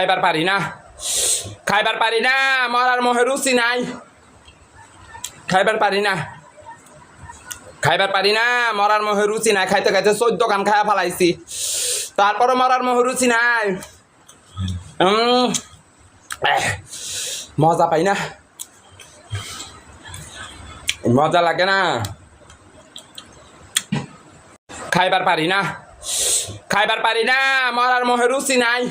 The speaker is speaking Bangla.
খাইবার পারি না। খাইবার পারি না, মরার মোহে রুচি নাই। খাইবার পারি না। খাইবার পারি না, মরার মোহে রুচি নাই। খাইতে খাইতে চোদ্দ কান খাইয়া ফেলাইছি। তারপরে মরার মোহে রুচি নাই। মজা পাই না। মজা লাগে না। খাইবার পারি না। খাইবার পারি না, মরার মোহে রুচি নাই।